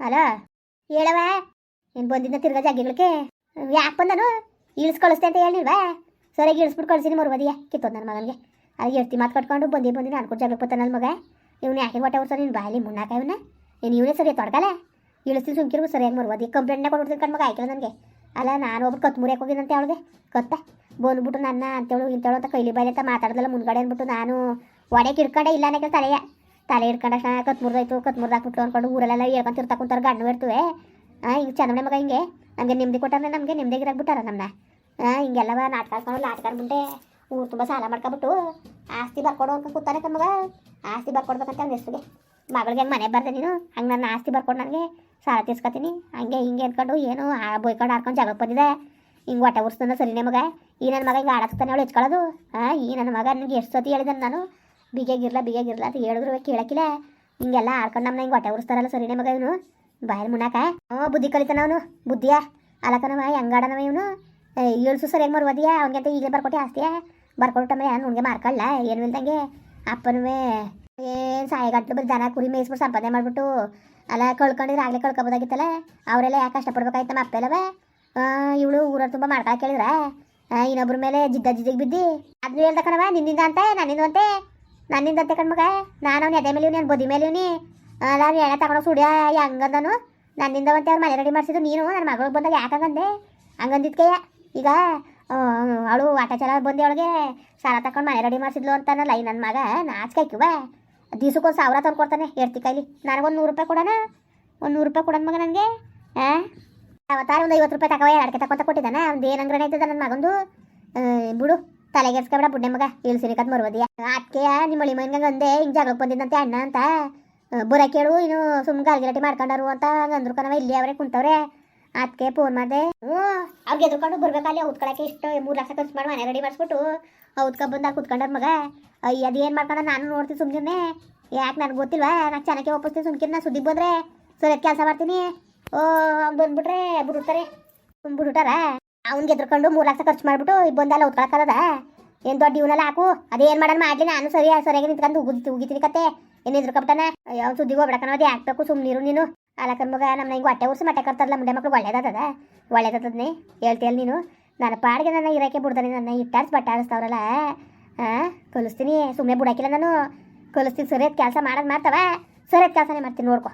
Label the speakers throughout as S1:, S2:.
S1: ಅಲ್ಲ ಹೇಳವ ಏನು ಬಂದಿದ್ದ ತಿರ್ಗಾ ಜಾಗಿಗಳಿಗೆ ಯಾಕೆ ಬಂದನು? ಇಳಿಸ್ ಕಳಿಸ್ತೆ ಅಂತ ಹೇಳಿಲ್ವಾ ಸರಿಯಾಗಿ ಇಳಿಸ್ಬಿಟ್ಟು ಕಳಿಸಿನಿ ಮರುವದಿಯ ಕಿತ್ತೋದು ನನ್ನ ಮಗನಿಗೆ? ಅದು ಎರ್ತಿ ಮಾತು ಕಟ್ಕೊಂಡು ಬಂದಿ ಬಂದಿ ನಾನು ಜಾಗಕ್ಕೆ ಬರ್ತಾನೆ ನನ್ನ ಮಗ? ಇವ್ನು ಯಾಕೆ ಹೊಟ್ಟೆ ಹೊರ್ಸೋ ನೀನು ಬಾಯಲ್ಲಿ ಮುನ್ನಾಕ ಇವನ್ನ ನೀನು ಇವನೇ ಸರಿ ತೊಡಗಲ್ಲ ಇಳಿಸ್ತೀನಿ ಸುಮ್ಕಿರ್ಬೋದು ಸರಿಯಾಗಿ ಮರುವದಿ ಕಂಪ್ಲೇಂಟ್ನೇ ಕೊಡ್ಬಿಡ್ತೀನಿ ಕಣ್ಮಗ ಆಯ್ತು ನನಗೆ. ಅಲ್ಲ, ನಾನು ಒಬ್ರು ಕತ್ ಮುರಿಯಕ್ಕೆ ಹೋಗಿದ್ದಂತೆ ಅವಳಿಗೆ. ಕತ್ತ? ಬಂದ್ಬಿಟ್ಟು ನನ್ನ ಅಂತೇಳು ಇಂತೇಳು ಅಂತ ಕೈಲಿ ಬಾಯಿ ಅಂತ ಮಾತಾಡ್ದಲ್ಲ, ಮುಂದ್ಗಡೆ ಅಂದ್ಬಿಟ್ಟು ನಾನು ಒಡೆಗೆ ಇಟ್ಕೊಂಡೆ ಇಲ್ಲ ಅನ್ನಕ್ಕೆ ತಲೆಯ ತಲೆ ಹಿಡ್ಕೊಂಡ ಕತ್ ಮುರ್ದಾಯ್ತು ಕತ್ ಮುರ್ದಾಕ್ಬಿಟ್ಟು ಅನ್ಕೊಂಡು ಊರಲ್ಲೆಲ್ಲ ಹೇಳ್ಕೊಂತ ತಿರ್ತಾ ಕುಂತಾರ, ಗಂಡು ಇರ್ತವೆ ಹಾಂ ಹಿಂಗೆ ಚಂದ್ರ ಮಗ ಹಿಂಗೆ ನಮಗೆ ನೆಮ್ಮದಿ ಕೊಟ್ಟಾರೆ ನಮಗೆ ನೆಮ್ಮದಿಗಿರಾಗ್ಬಿಟ್ಟಾರ ನಮ್ಮನ್ನ ಆ ಹಿಂಗೆಲ್ಲವ ನಾಟಕ ನಾಟಕ ಬಿಟ್ಟೆ ಊರು ತುಂಬ ಸಾಲ ಮಾಡ್ಕೊಬಿಟ್ಟು ಆಸ್ತಿ ಬರ್ಕೊಡು ಅಂತ ಕೂತಾನೆ ಕಣ್ಮಗ ಆಸ್ತಿ ಬರ್ಕೊಡ್ಬೇಕಂತ ಅವ್ನ ಹೆಸ್ರಿಗೆ. ಮಗಳಿಗೆ ಹೆಂಗೆ ಮನೆ ಬರ್ದೆ ನೀನು? ಹಂಗೆ ನನ್ನ ಆಸ್ತಿ ಬರ್ಕೊಂಡು ನನಗೆ. ಸಾಲ ತೀರ್ಸ್ಕೊತೀನಿ. ಹಂಗೆ ಹಿಂಗೆ ಅಂದ್ಕೊಂಡು ಏನು ಆ ಬೊಯ್ಕೊಂಡು ಹಾಕೊಂಡು ಜಾಗ ಬಂದಿದೆ. ಹಿಂಗೆ ಹೊಟ್ಟೆ ಉರ್ಸ್ತಾನ ಸರಿನೇ ಮಗ. ಈ ನನ್ನ ಮಗ ಹಿಂಗೆ ಆಡಸ್ತಾನೆ ಅವಳು ಹೆಚ್ಕೊಳ್ಳೋದು. ಹಾಂ ಈ ನನ್ನ ಮಗ ನನಗೆ ಎಷ್ಟು ಸತಿ ಹೇಳಿದೆ ನಾನು? ಬಿಗಿಯಾಗಿರ್ಲ ಬಿಗಿಯಾಗಿರ್ಲ ಅಂತ ಹೇಳಿದ್ರು ಕೇಳಕ್ಕಿಲ್ಲ ಹಿಂಗೆಲ್ಲ ಆಡ್ಕೊಂಡು ನಮ್ಮನ್ನ ಹಿಂಗೆ ಹೊಟ್ಟೆ ಉರ್ಸ್ತಾರಲ್ಲ ಸರಿನೇ ಮಗ ಇವನು? ಬಾಯಲ್ಲಿ ಮುನ್ನಾಕ ಹ್ಞೂ, ಬುದ್ಧಿ ಕಲಿತಾನ ಅವನು, ಬುದ್ಧಿಯ. ಅಲಕನವ, ಹೆಂಗಾಡನವ ಇವನು? ಇಳಿಸು ಸರಿಯಾಗಿ ಮರುವದಿಯ? ಅಂತ ಈಗಲೇ ಬರ್ಕೊಟ್ಟೆ ಆಸ್ತಿಯ ಬರ್ಕೊಟ್ಟಮ್ಮ ನುಣ್ಗೆ ಮಾರ್ಕೊಳ್ಳ ಏನು ಇಲ್ದಂಗೆ? ಅಪ್ಪನವೇ, ಏನು ಸಾಯಗಂಟ್ಲು ಬರೀ ದನ, ಕುರಿ ಮೇಯಿಸ್ಬಿಟ್ಟು ಸಂಪಾದನೆ ಮಾಡಿಬಿಟ್ಟು ಅಲ್ಲ ಕಳ್ಕೊಂಡಿದ್ರೆ ಆಗಲೇ ಕಳ್ಕೊಬೋದಾಗಿತ್ತಲ್ಲ? ಅವರೆಲ್ಲ ಯಾಕೆ ಕಷ್ಟಪಡ್ಬೇಕಾಯ್ತು ನಮ್ಮ ಅಪ್ಪೆಲ್ಲವೇ? ಇವಳು ಊರ ತುಂಬ ಮಾಡ್ಕೊಳಕ್ಕೆ ಕೇಳಿದ್ರ ಇನ್ನೊಬ್ರ ಮೇಲೆ ಜಿದ್ದ ಜಿದ್ದಿಗೆ ಬಿದ್ದಿ. ಅದು ಹೇಳ್ದ ಕಣವ ನಿನ್ನಿಂದ ಅಂತೆ, ನನ್ನಿಂದ ಅಂತೆ? ನನ್ನಿಂದ ಅಂತೆ ಮಗ. ನಾನು ಅವ್ನು ಎದೆ ಮೇಲೆ ನಾನು ಬದಿ ಮೇಲೆ ನೀ ನಾನು ಎಣ್ಣೆ ತಗೊಂಡು ಸುಡಿಯ ಹಂಗಂದನು. ನನ್ನಿಂದ ಅಂತೆ ಅವ್ರು ಮನೆ ರೆಡಿ ಮಾಡಿಸಿದ್ದು ನೀನು ನನ್ನ ಮಗಳಿಗೆ ಬಂದಾಗ ಯಾಕಂಗಂದೆ ಹಂಗಂದಿದ್ಕೆಯ ಈಗ ಅವಳು ಆಟ ಚಲ ಬಂದು ಅವಳಿಗೆ. ಸಾಲ ತಗೊಂಡು ಮನೆ ರೆಡಿ ಮಾಡಿಸಿದ್ಲು ಅಂತಾನಲ್ಲ ಈ ನನ್ನ ಮಗ. ನಾಚ್ಕಾಯ್ಕಿವ ದಿವ್ಸಕ್ಕೊಂದು ಸಾವಿರ ತಂದು ಕೊಡ್ತಾನೆ ಹೇಳ್ತಿ ಕೈಲಿ. ನನಗೊಂದು ನೂರು ರೂಪಾಯಿ ಕೊಡೋಣ? ಒಂದು ನೂರು ರೂಪಾಯಿ ಕೊಡೋಣ ಮಗ ನನಗೆ? ಹಾಂ ಅವತ್ತಾರ ಒಂದು ಐವತ್ತು ರೂಪಾಯಿ ತಗೋ ಅಡಕೆ ತಗೊಂತ ಕೊಟ್ಟಿದ್ದಾನೆ. ಅವ್ನು ಏನು ಅಂಗಡಿ ಆಯ್ತದ ನನ್ನ ಮಗಂದು? ಬಿಡು. ತಲೆಗೆಡ್ಸ್ಕೊಬೇಡ ಬುಡ್ಡೆ ಮಗ. ಇಲ್ಲಿ ಕತ್ ಮರುವದಿಯ. ಅದಕ್ಕೆ ನಿಮ್ಮ ಮಳಿ ಮೈನ್ಗೆ ಅಂದೆ, ಹಿಂಗೆ ಜಾಗಕ್ಕೆ ಬಂದಿದ್ದಂತೆ ಅಣ್ಣ ಅಂತ. ಬುರ ಕೇಳು, ಇನ್ನು ಸುಮ್ ಗಾಲ್ಗಿರಟಿ ಮಾಡ್ಕೊಂಡರು ಅಂತ ಅಂದ್ರು ಕಣವ ಇಲ್ಲಿ ಅವರೇ ಕುಂತವ್ರೆ. ಅದಕ್ಕೆ ಫೋನ್ ಮಾಡಿದೆ. ಹ್ಞೂ ಅವ್ರಿಗೆ ಎದ್ರುಕೊಂಡು ಬರ್ಬೇಕಲ್ಲಿ ಉತ್ಕಳಕ್ಕೆ ಇಷ್ಟು ಮೂರು ಲಕ್ಷ ಖರ್ಚು ಮಾಡಿ ಮನೆ ರೆಡಿ ಮಾಡಿಸ್ಬಿಟ್ಟು ಔತ್ಕೊಂಡ್ ಬಂದಾಗ ಕುತ್ಕೊಂಡಾರ ಮಗ. ಅಯ್ಯ ಏನು ಮಾಡ್ಕೊಂಡ ನಾನು ನೋಡ್ತೀನಿ ಸುಮ್ಮನೆ ಯಾಕೆ ನನಗೆ ಗೊತ್ತಿಲ್ವಾ, ನಾನು ಚೆನ್ನಾಗಿ ಒಪ್ಪಿಸ್ತೀನಿ ಸುಮ್ಕಿನ ನಾನು ಸುದ್ದಿಗೆ ಬಂದ್ರೆ ಕೆಲಸ ಮಾಡ್ತೀನಿ. ಓ, ಅವ್ನು ಬಂದ್ಬಿಟ್ರೆ ಬಿಡ್ತಾರೆ ಬಿಡ್ಬಿಟ್ಟಾರ ಅವ್ನಿಗೆ ಎದ್ರುಕೊಂಡು ಮೂರು ಲಕ್ಷ ಖರ್ಚು ಮಾಡ್ಬಿಟ್ಟು ಬಂದಲ್ಲ ಉತ್ಕೊಳಕ್ಕದ ಏನು ದೊಡ್ಡ ಇವನೆಲ್ಲ ಹಾಕು? ಅದೇನು ಮಾಡೋಣ ಮಾಡ್ಲಿ? ನಾನು ಸರಿ, ಸರಿಯಾಗಿ ನಿಂತ್ಕೊಂಡು ಉಗಿತಿ ಉಗಿತೀನಿ ಕತೆ. ಏನು ಎದ್ರುಕೊಬಿಟ್ಟಾನ ಯಾವ ಸುದ್ದಿಗೆ ಹೋಗ್ಬಿಡಕನ ಅದು ಹಾಕ್ಬೇಕು ಸುಮ್ಮನಿರು ನೀನು. ಅಲಕನ್ ಮಗ ನಮ್ಮ ಹಿಂಗೆ ಹೊಟ್ಟೆ ಉರ್ಸಿ ಮಟ್ಟೆ ಕರ್ತದಲ್ಲ ಮುಂಡೆ ಮಕ್ಳು ಒಳ್ಳೇದಾದ ಒಳ್ಳೇದತದ್ನೆ? ಹೇಳ್ತೀಯಲ್ಲ ನೀನು. ನನ್ನ ಪಾಡಿಗೆ ನನ್ನ ಇರಕ್ಕೆ ಬಿಡ್ದಾನೆ, ನನ್ನ ಇಟ್ಟಾರ್ಸ್ ಬಟ್ಟೆ ಆಡಿಸ್ತಾವ್ರಲ್ಲ ಹಾಂ ಕಲಿಸ್ತೀನಿ. ಸುಮ್ಮನೆ ಬಿಡಾಕಿಲ್ಲ ನಾನು. ಕಲಿಸ್ತೀನಿ, ಸರಿಯಾದ ಕೆಲಸ ಮಾಡೋದು ಮಾಡ್ತಾವ? ಸರಿಯಾದ ಕೆಲಸನೇ ಮಾಡ್ತೀನಿ, ನೋಡ್ಕೊ.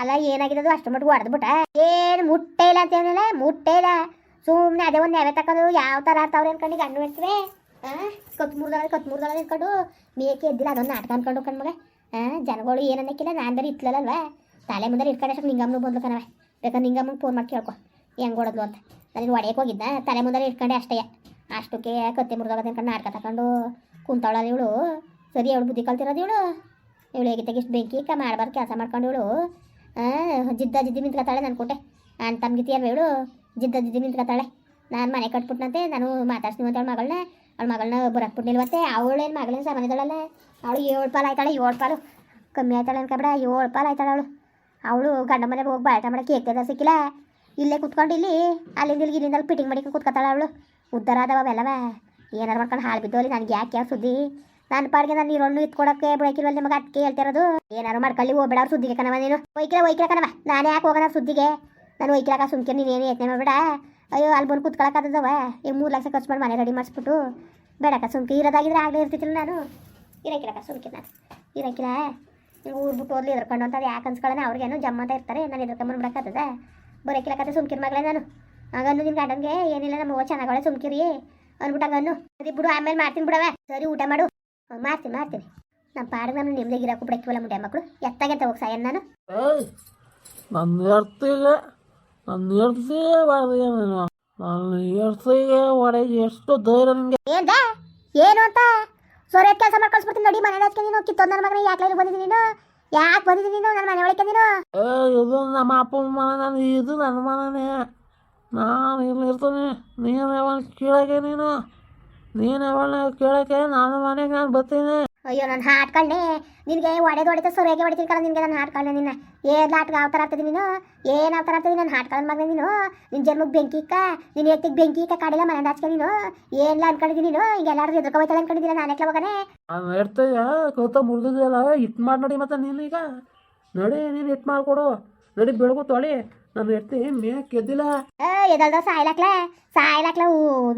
S1: ಅಲ್ಲ ಏನಾಗಿದ್ದು ಅಷ್ಟು ಮಟ್ಟಿಗೆ ಹೊಡೆದ್ಬಿಟ್ಟ ಏನು ಮುಟ್ಟೆ ಇಲ್ಲ ಅಂತ ಏನಿಲ್ಲ ಮುಟ್ಟೆ ಇಲ್ಲ. ಸುಮ್ಮನೆ ಅದೇ ಒಂದು ನೆವೆ ತಕೊಂಡು ಯಾವ ಥರ ಆಡ್ತಾವ್ರೆ ಅನ್ಕೊಂಡು ಗಂಡು ಹೇಳ್ತೀವಿ ಹಾಂ ಕತ್ಮೂರ್ದಾಗ ಕತ್ಮೂರ್ದಾಗ ನಿಂತ್ಕೊಂಡು ಮೇಕೆ ಎದ್ದಿಲ್ಲ, ಅದೊಂದು ನಾಟಕ ಅನ್ಕೊಂಡು ಕಣ್ಮಗ ಜನಗಳು ಏನು ಅನ್ನಕ್ಕಿಲ್ಲ ನಾನು ಬೇರೆ ಇತ್ತಲಲ್ವಾ ತಲೆ ಮುಂದೆ ಇಟ್ಕೊಂಡು ಅಷ್ಟು ನಿಂಗಮ್ಮನು ಬಂದ್ಲು ಕಣವೆ ಬೇಕಾದ್ರೆ ನಿಂಗಮ್ಮನ ಫೋನ್ ಮಾಡಿ ಕೇಳ್ಕೊ. ಹೆಂಗೆ ಓಡೋದು ಅಂತ. ನಾನು ಒಡೆಯಕ್ಕೆ ಹೋಗಿದ್ದ ತಲೆ ಮುಂದೆ ಇಟ್ಕೊಂಡೆ ಅಷ್ಟೇ. ಅಷ್ಟಕ್ಕೆ ಕತ್ತೆ ಮುರಿದಾಗ ಅನ್ಕೊಂಡು ನಾಟಕ ತಗೊಂಡು ಕುಂತಾಳಲ್ಲ ಇವಳು. ಸರಿ, ಅವಳು ಬುದ್ಧಿ ಕಲ್ತಿರೋದು ಇವಳು. ಇವಳು ಹೇಗಿದ್ದಾಗ ಇಷ್ಟು ಬೆಂಕಿ ಕ ಮಾಡಬಾರ್ದು ಕೆಲಸ ಮಾಡ್ಕೊಂಡು ಇವಳು. ಜಿದ್ದ ಜಿದ್ದಿ ನಿಂತ್ಕೊತಾಳೆ ನಾನು ಕೊಟ್ಟೆ ಅಣ್ಣ ತಮ್ಗಿತಿಯಲ್ವ ಇವಳು? ಜಿದ್ದ ಜಿದ್ದಿ ನಿಂತ್ಕೊತಾಳೆ. ನಾನು ಮನೆ ಕಟ್ಬಿಟ್ನಂತೆ, ನಾನು ಮಾತಾಡ್ಸ್ತೀನಿ ಅಂತ ಹೇಳಿ ಮಗಳನ್ನ. ಅವಳ ಮಗಳನ್ನ ಬರಕ್ಬಿಟ್ನಿಲ್ವಂತೆ ಅವಳೇನು ಮಗಳೇನು ಸಾಮಾನ್ಯದಳಲ್ಲ ಅವಳು ಏಳು ಪಾಲು ಆಯ್ತಾಳೆ, ಏಳು ಪಾಲು. ಕಮ್ಮಿ ಆಯ್ತಾಳೆ ಅನ್ಕೊಬೇಡ ಏಳು ಪಾಲು ಆಯ್ತಾಳೆ ಅವಳು. ಅವಳು ಗಂಡ ಮನೆಗೆ ಹೋಗಿ ಬಾಟ ಮಾಡಕ್ಕೆ ಕೇಕ್ತದ ಸಿಕ್ಕಿಲ್ಲ. ಇಲ್ಲೇ ಕುತ್ಕೊಂಡು ಇಲ್ಲಿ, ಅಲ್ಲಿಂದ ಇಲ್ಲಿ ಇಲ್ಲಿಂದ ಅಲ್ಲಿ ಫಿಟ್ಟಿಂಗ್ ಮಾಡಿಕೊಂಡು ಕುತ್ಕೊತಾಳೆ ಅವಳು. ಉದ್ದಾರ ಅದಾವ ಅವೆಲ್ಲವ ಏನಾರು ಮಾಡ್ಕೊಂಡು ಹಾಳು ಬಿದ್ದೋಲಿ ನನಗೆ ಯಾಕೆ ಯಾವ ಸುದ್ದಿ? ನನ್ನ ಪಾಡಿಗೆ ನಾನು ನೀರೊಣ್ಣು ಇತ್ಕೊಡಕ್ಕೆ ಬೇಕಿಲ್ವಲ್ಲ ನಿಮಗೆ ಅದಕ್ಕೆ ಹೇಳ್ತಿರೋದು? ಏನಾರು ಮಾಡ್ಕೊಳ್ಳಿ ಹೋಗ್ಬೇಡ ಅವ್ರ ಸುದ್ದಿಗೆ ಕಣವ ನೀನು. ಒಯ್ಕಿಲ್ಲ ಒಯ್ಕಿಲ್ಲ ಕಣವ. ನಾನು ಯಾಕೆ ಹೋಗೋಣ ಸುದ್ದಿಗೆ? ನಾನು ಒಯ್ಕಿಲ್ಲ ಸುಮ್ಕೆ ನೀನೇನು ಯತ್ನೆ ಮಾಡಬೇಡ. ಅಯ್ಯೋ, ಅಲ್ಲಿ ಬಂದು ಕುತ್ಕೊಳಕ್ಕಾದವ ಈಗ ಮೂರು ಲಕ್ಷ ಖರ್ಚು ಮಾಡಿ ಮನೆ ರೆಡಿ ಮಾಡಿಸ್ಬಿಟ್ಟು. ಬೇಡಕ್ಕ ಸುಮ್ಕೆ ಇರೋದಾಗಿದ್ರೆ ಆಗಲೇ ಇರ್ತಿತ್ತಿಲ್ಲ ನಾನು. ಇರಕ್ಕಿಲ್ಲಕ್ಕ ಸುಮ್ಕೆ ನಾನು. ಇರಕ್ಕಿಲ್ಲ ನೀವು ಊರು ಬಿಟ್ಟು ಓದ್ಲಿ ಎದ್ರಕೊಂಡು ಅಂತ ಯಾಕೆ ಅನ್ಸ್ಕೊಳ್ಳೋಣ ಅವ್ರಿಗೇನು ಜಮ್ಮ ಅಂತ ಇರ್ತಾರೆ, ನಾನು ಎದ್ರಕೊಂಬಂದ್ಬಿಡಕ್ಕಾಗ್ತದ ಬರೋಕ್ಕಿಲ್ಲಕತ್ತೆ ಸುಮ್ಕಿರ್ ಮಗಳೇ ನಾನು. ಹಂಗನ್ನು ನಿನ್ನ ಗಂಡಂಗೆ ಏನಿಲ್ಲ ನಮ್ಮ ಚೆನ್ನಾಗಳೆ ಸುಮ್ಕಿರಿ ಅಂದ್ಬಿಟ್ಟು ಹಂಗನ್ನು ಸರಿ ಬಿಡು, ಆಮೇಲೆ ಮಾಡ್ತೀನಿ ಬಿಡವೆ. ಸರಿ, ಊಟ ಮಾಡು. ಮಾಡ್ತೀನಿ ಮಾಡ್ತೀನಿ. ನಮ್ಮ ಪಾಡಿಗೆ ನಾನು ನಿಮ್ದೇ ಗಿರಾಕು ಬಿಡಕ್ಕಿವಲ್ಲ ಮುಂಡೆ ಮಕ್ಕಳು ಎತ್ತಾಗೆ ಹೋಗಿ ಸಾಯನ್ ನಾನು.
S2: ನನ್ನ ನನ್ನ ಹೊಡೆದಿಗೆ ನೀನು ನನ್ನ ಹೊಡೆಗೆ ಎಷ್ಟು ಧೈರ್ಯ ನಿನಗೆ
S1: ಏನ್ದ? ಏನು ಅಂತ? ಸೊರೆ ಕೆಲಸ ಮಾಡಿ ಕಳ್ಸ್ಬಿಡ್ತೀನಿ ನೋಡಿ ಮನೆ ಹಚ್ಕೊಂಡು ನೀನು ಕಿತ್ತೋದ್ ನನ್ನ ಮಗನ ಯಾಕೆ ಬಂದಿದ್ದೀನಿ ನೀನು? ಯಾಕೆ ಬಂದಿದ್ದೀನಿ ನೀನು? ನನ್ನ ಮನೆ ಒಳಗೆ ನೀನು
S2: ಏ ಇದು ನಮ್ಮ ಅಪ್ಪ ಮನೆ ನಾನು ಇದು ನನ್ನ ಮನೆನೇ. ನಾನು ಇಲ್ಲಿ ಇರ್ತೀನಿ. ನೀನು ಅವಳ ಕೇಳಕ್ಕೆ ನೀನು? ನೀನು ಅವಳನ್ನ ಕೇಳಕ್ಕೆ ನಾನು ಮನೆಗೆ ನಾನು ಬರ್ತೀನಿ.
S1: ಅಯ್ಯೋ ನಾನು ಕಳ್ಳೆ ನಿನಗೆ ಒಡೆದು ಹೊಡೆದ ಸೊರೆಗೆ ಹೊಡಿತೀನಿ ಕಲ ನಿನಗೆ ನಾನು ಹಾಟ್ಕೊಂಡೆ ನಿನ್ನ. ಏನು ಆಟ ಯಾವ ಥರ ಆಗ್ತದೆ ನೀನು? ಏನು ಯಾವ ಥರ ಆಗ್ತದೆ ನಾನು ಹಾಟ್ಕೊಂಡ್ ಮಾಡಿದೆ ನೀನು? ನಿನ್ನ ಜನ್ಮಕ್ಕೆ ಬೆಂಕಿ ಇಕ್ಕ ನಿನ್ನ ಎತ್ತಿಗೆ ಬೆಂಕಿ ಇಕ್ಕ ಕಾಡಿಲ್ಲ ಮನೆ ಹಚ್ಕೆ ನೀನು? ಏನಿಲ್ಲ ಅನ್ಕೊಂಡಿದ್ದೀನಿ ನೀನು? ಈಗ ಎಲ್ಲರೂ ಎದುರ್ಕೋಯ್ತಲ್ಲ ಅನ್ಕೊಂಡಿದ್ದೀರ ನಾನು ಎಕ್ಲ ಹೋಗನೆ
S2: ನಾನು ಇರ್ತೀಯ ಕೌತ ಮುರಿದಿದೆಯಲ್ಲ ಇಟ್ಟು ಮಾಡಿ ನೋಡಿ ಮತ್ತೆ ನೀನೀಗ ನೋಡಿ ನೀನು ಇಟ್ಟು ಮಾಡಿಕೊಡು. ನೋಡಿ ಬೆಳಗು ತೊಳಿ. ನಾನು ಎತ್ತಿ ಮೇಕ್ ಎದ್ದಿಲ್ಲ.
S1: ಏ ಎದಲ್ದ ಸಾಯ್ಲಾಕ್ಲ. ಸಾಯ್ಲಾಕ್ಲ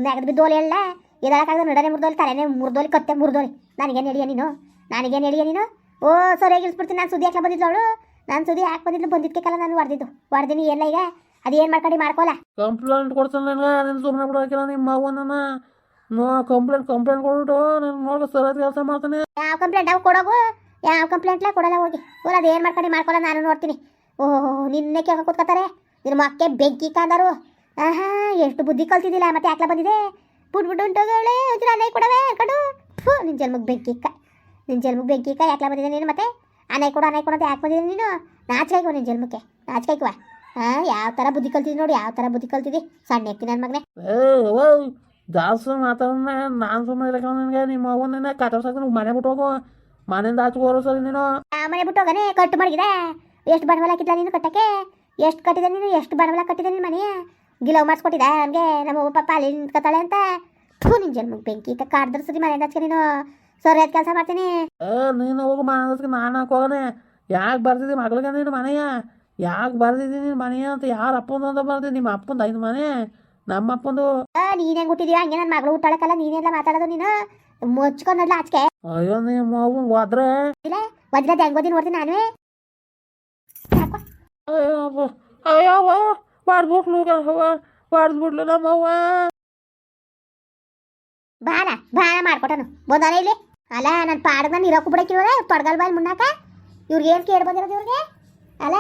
S1: ನೆಗದ್ ಬಿದ್ದೋಲಿ ಎಲ್ಲ ಎದಳಕ್ಕಾಗದ ನಡನೆ ಮುರ್ದೋಲಿ ತಲೆನೇ ಮುರ್ದೋಲಿ ಕತ್ತೆ ಮುರ್ದೋಲಿ. ನನಗೇನು ಹೇಳಿಯ ನೀನು? ನನಗೇನು ಹೇಳಿಯ ನೀನು? ಓ ಸರಿಯಾಗಿ ಇಳಿಸ್ಬಿಡ್ತೀನಿ. ನಾನು ಸುದ್ದಿ ಹಾಕ್ಲ ಬಂದಿದ್ದು ಅವಳು. ನಾನು ಸುದ್ದಿ ಹಾಕಿ ಬಂದಿದ್ದು ಬಂದಿದ್ದಕ್ಕೆಲ್ಲ ನಾನು ಹೊಡೆದಿದ್ದು ಹೊಡೆದಿನಿ ಎಲ್ಲ ಈಗ? ಅದೇನು ಮಾಡ್ಕೊಂಡು ಮಾಡ್ಕೊಲ್ಲ
S2: ಕಂಪ್ಲೇಂಟ್ ಕೊಡ್ತಾನೆ ನನಗೆ? ನಿನ್ನ ಸುಮ್ಮನೆ ಬಿಡೋಕಿಲ್ಲ ನಿಮ್ಮ ಅವ್ವನ ನೋ ಕಂಪ್ಲೇಂಟ್ ಕಂಪ್ಲೇಂಟ್ ಕೊಡ್ಬಿಟ್ಟು ನಾನು ನೋಡ ಸರಿಯಾದ ಕೆಲಸ ಮಾಡ್ತಾನೆ.
S1: ಯಾವ ಕಂಪ್ಲೇಂಟ್ ಅವು ಕೊಡೋಗು? ಯಾವ ಕಂಪ್ಲೇಂಟ್ಲೇ ಕೊಡಲ್ಲ ಹೋಗಿ. ಕೊಲದ್ ಏನು ಮಾಡ್ಕೊಂಡು ಮಾಡ್ಕೊಲ್ಲ ನಾನು ನೋಡ್ತೀನಿ. ಓಹೋ ನಿನ್ನೆ ಕೇಳ್ಕೊ ಕೂತ್ಕೊತಾರೆ ನಿನ್ನ ಮಕ್ಕೆ ಬೆಂಕಿ ಕಾದರು. ಆಹಾ ಎಷ್ಟು ಬುದ್ಧಿ ಕಲ್ತಿದ್ದಿಲ್ಲ ಮತ್ತೆ ಯಾಕೆ ಬಂದಿದೆ? ಬಿಟ್ಟು ಬಿಟ್ಟು ಉಂಟೋಗಳೆ ಕೊಡವೇ ಅನ್ನ ಕೊಡವೆ ಅನ್ಕೊಂಡು ಫು ನಿನ್ನ ಜನ್ಮಕ್ಕೆ ಬೆಂಕಿ ಇಕ್ಕ ನಿನ್ನ ಜನ್ಮಕ್ಕೆ ಬೆಂಕಿ ಇಕ್ಕ ಯಾಕ್ಲ ಬಂದಿದೆ ನೀನು ಮತ್ತೆ? ಅನ್ನ ಕೊಡು ಅನ್ನ ಕೊಡೋದು ಯಾಕೆ ಬಂದಿದೆ ನೀನು? ನಾಚಿಕಾಯ್ಕವ ನಿನ್ನ ಜನ್ಮಕ್ಕೆ. ನಾಚಿಕಾಯ್ಕವ ಹಾಂ ಯಾವ ಥರ ಬುದ್ಧಿ ಕಲ್ತಿದ್ದಿ ನೋಡಿ ಯಾವ ಥರ ಬುದ್ಧಿ ಕಲ್ತಿದ್ದಿ ಸಣ್ಣ ಎತ್ತಿ ನನ್ನ ಮಗನೇ.
S2: ಜಾಸ್ತಿ ಮಾತಾಡೋಣ ನಾನು ಸುಮ್ಮನೆ ಇರಕ್ಕೆ ನನಗೆ ನಿಮ್ಮ ಅವ್ವನ ಕಟ್ಟರ್ಸಕ್ಕೆ ಮನೆ ಬಿಟ್ಟು ಹೋಗು. ಮನೆಯಿಂದ ಆಚೆ ಹೋರೋ ಸರಿ ನೀನು.
S1: ಆ ಮನೆ ಬಿಟ್ಟು ಹೋಗನೆ ಕಟ್ಟು ಮಡಗಿದೆ ಎಷ್ಟು ಬಂಡವಾಳ ಹಾಕಿದ್ಲ ನೀನು ಕಟ್ಟಕ್ಕೆ? ಎಷ್ಟು ಕಟ್ಟಿದೆ ನೀನು? ಎಷ್ಟು ಬಂಡವಾಳ ಕಟ್ಟಿದೆ ನಿನ್ನ ಮನೆಯ ಗಿಲವ್ ಮಾಡಿಸ್ಕೊಟ್ಟಿದ್ದ ನಮಗೆ ನಮ್ಮ ಪಾಪ ಅಲ್ಲಿ ನಿಂತ್ಕೊತಾಳೆ ಅಂತ. ಥೂ ನಿನ್ನ ಜನ್ಮಕ್ಕೆ ಬೆಂಕಿ ಇಕ್ಕ ಕಾಡ್ದ್ರ ಸರಿ ಮನೆ ಹಚ್ಕೆ ನೀನು. ಸರಿಯಾದ ಕೆಲಸ ಮಾಡ್ತೀನಿ.
S2: ಏ ನೀನು ಹೋಗು ಮಾಡೋದಕ್ಕೆ ನಾನು ಹಾಕೋಗನೆ ಯಾಕೆ ಬರ್ತಿದ್ದಿ ಮಗಳಿಗೆ ನೀನು ಮನೆಯ? ಯಾಕೆ ಬರ್ತಿದ್ದಿ ನೀನು ಮನೆಯ ಅಂತ ಯಾರ ಅಪ್ಪಂದು ಅಂತ ಬರ್ತಿದ್ದಿ ನಿಮ್ಮ ಅಪ್ಪಂದು ಐದು ಮನೆ. ನಮ್ಮ ಅಪ್ಪಂದು.
S1: ನೀನ್ ಹೆಂಗ್ ಹುಟ್ಟಿದ್ಯಾ? ಹಂಗೆ ನನ್ನ ಮಗಳು ಹುಟ್ಟಾಳಕ್ಕಲ್ಲ ನೀನೆಲ್ಲ ಮಾತಾಡೋದು ನೀನು. ಮುಚ್ಕೊಂಡಲ್ಲ ಆಚೆ
S2: ಅಯ್ಯೋ ನಿಮ್ಮ ಮಗು ಹೋದ್ರೆ.
S1: ಇಲ್ಲ ವಜ್ರದ ಹೆಂಗ್ ಓದಿ ನೋಡ್ತೀನಿ ನಾನೇ ಅಯ್ಯೋ
S2: ಅಯ್ಯೋ. ಅಯ್ಯವ್ವ ಮಾಡ್ಬಿಟ್ಲು ಮಾಡ್ಬಿಟ್ಲು ನಮ್ಮವ್ವ
S1: ಬಾಲ ಬಾಲ ಮಾಡ್ಕೊಟ್ಟನು. ಬಂದಾನ ಇಲ್ಲಿ? ಅಲ್ಲ ನನ್ನ ಪಾಡಗ್ ನಾನು ಇರೋಕ್ಕೂ ಬಿಡಕ್ಕಿರೋರೆ ತೊಡಗಲ್ ಬಾಯ್ ಮುನ್ನಾಕ ಇವ್ರಿಗೆ ಏನು ಕೇಳಿ ಬಂದಿರೋದು ಇವ್ರಿಗೆ? ಅಲ್ಲ,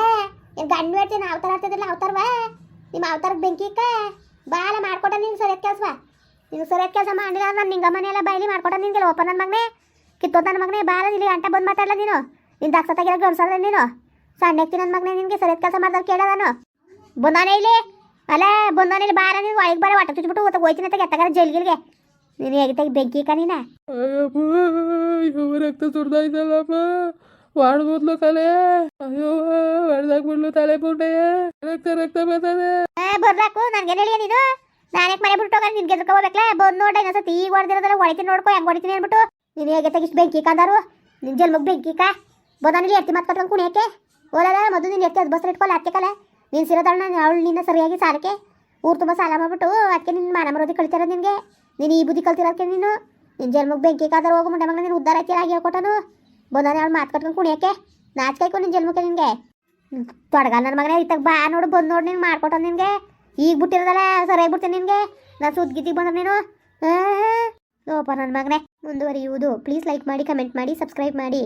S1: ಏನು ಗಂಡು ಹೇಳ್ತೀನಿ ಅವತಾರ ಆಗ್ತದಿಲ್ಲ ಅವತಾರವ ನಿಮ್ಮ ಅವತಾರಕ್ಕೆ ಬೆಂಕಿ ಇಕ್ಕ ಬಾಲ ಮಾಡ್ಕೊಟ್ಟ ನೀನು ಸರಿಯಾದ ಕೆಲಸ ನೀನು ಸರಿಯಾದ ಕೆಲಸ ಮಾಡಿಲ್ಲ ನಾನು ನಿಂಗ ಮನೆಯೆಲ್ಲ ಎಲ್ಲ ಮಾಡ್ಕೊಟ ನಿನ್ಗೆ ಒಪ್ಪ ನನ್ನ ಮಗನೇ? ಕಿತ್ತೋ ನನ್ನ ಮಗನೇ ಬಾಲ ಇಲ್ಲಿ ಅಂಟ ಬಂದು ಮಾತಾಡಲ್ಲ ನೀನು? ನಿನ್ ದಾಕ್ಸತ್ತಾಗಿರೋ ಗಂಡ್ಸಲ್ಲ ನೀನು? ಸಣ್ಣಕ್ಕೆ ನನ್ನ ಮಗನೇ ನಿನಗೆ ಸರಿಯಾದ ಕೆಲಸ ಮಾಡ್ದಾಗ ಕೇಳ ನಾನು. ಬಂದಾನೆ ಇಲ್ಲಿ ಅಲ್ಲ ಬಂದಾನೆ ಇಲ್ಲಿ ಬಾರ ನೀನು? ಒಳಗೆ ಬಾರ ಹೊಟ್ಟೆ ತುಚ್ಚಿಬಿಟ್ಟು ಒತ್ತ ಹೋಯ್ತೀನಿ ಅಂತ ಎತ್ತಗಾರ ಜೈಲ್ಗಿಲ್ಗೆ. ನೀನು ಹೇಗೆ ತೆಗಿ ಬೆಂಕಿ ಕ ನೀನ?
S2: ಅಯ್ಯೋ ರಕ್ತ ಸುಡ್ದಾಯ್ತಲ್ಲಪ್ಪ ಮಾಡ್ಬೋದ್ಲು ಕಲೆ ಅಯ್ಯೋ ಹೊಡೆದಾಕ್ಬಿಡ್ಲು ತಲೆ ಪುಟ್ಟೆ ರಕ್ತ ರಕ್ತ ಬರ್ತದೆ.
S1: ಬರ್ಲಾಕು ನನ್ಗೇನು ಹೇಳಿ ನೀನು? ನಾನು ಮನೆ ಬಿಟ್ಟು ಹೋಗಿ ನಿನ್ಗೆ ಎದ್ರಕ ಹೋಗ್ಬೇಕಲ್ಲ ಬಂದು ನೋಡ ಇನ್ನೊಂದ್ಸತಿ ಈಗ ಹೊಡೆದಿರೋದಲ್ಲ ಹೊಡಿತೀನಿ ನೋಡ್ಕೊ ಹೆಂಗೆ ಹೊಡಿತೀನಿ ಅಂದ್ಬಿಟ್ಟು. ನೀನು ಹೇಗೆ ತೆಗಿಸ್ ಬೆಂಕಿ ಕಂದಾರು ನಿನ್ನ ಜನ್ಮಕ್ಕೆ ಬೆಂಕಿ ಕಾ ಬಂದಾನಿಲ್ಲಿ ಎತ್ತಿ ಮಾತು ಕಟ್ಕೊಂಡು ಕುಣಿಯಕ್ಕೆ ಓಲಲ್ಲ ಮೊದಲು ನೀನು ಎತ್ತಿ ಅದು ಬಸ್ ಇಟ್ಕೊಲ್ಲ ಅತ್ತೆ ಕಲ ನೀನು ಅವಳು ನಿನ್ನ ಸರಿಯಾಗಿ ಸಾಲಕ್ಕೆ ಊರು ತುಂಬ ಸಾಲ ಮಾಡ್ಬಿಟ್ಟು ಅದಕ್ಕೆ ನಿನ್ನ ಮಾನ ಮರೋದಿ ಕಳಿತಿರೋದು ನಿನಗೆ. ನೀನು ಈ ಬುದ್ಧಿ ಕಲ್ತಿರೋದಕ್ಕೆ ನೀನು. ನಿನ್ನ ಜನ್ಮಕ್ಕೆ ಬೆಂಕಿ ಕಾದಾರ ಹೋಗು ಮುಂಡೆ ಮಗ ನೀನು ಉದ್ದಾರ ಆಯ್ತಿಲ್ಲ ಆಗಿ ಹೇಳ್ಕೊಟ್ಟನು. ಬಂದಾನೆ ಅವಳು ಮಾತು ಕಟ್ಕೊಂಡು ಕುಣಿಯಕ್ಕೆ. ನಾಚ್ಕಾಯ್ಕೊ ನಿನ್ನ ಜನ್ಮಕ್ಕೆ ನಿನಗೆ. ತೊಡಗಲ್ಲ ನನ್ನ ಮಗನೇ, ಇತ್ತಾಗ ಬಾ ನೋಡು, ಬಂದು ನೋಡಿ ನೀನು ಮಾಡ್ಕೊಟ್ಟ ನಿನಗೆ. ಈಗ ಬಿಟ್ಟಿರೋದಲ್ಲ ಸರಿಯಾಗಿ ಬಿಡ್ತೀನಿ ನಿನಗೆ. ನಾನು ಸುದ್ದಿದ್ದಿಗೆ ಬಂದ್ರೆ ನೀನು. ಓಪ ನನ್ನ ಮಗನೇ, ಮುಂದುವರಿಯುವುದು. ಪ್ಲೀಸ್ ಲೈಕ್ ಮಾಡಿ, ಕಮೆಂಟ್ ಮಾಡಿ, ಸಬ್ಸ್ಕ್ರೈಬ್ ಮಾಡಿ.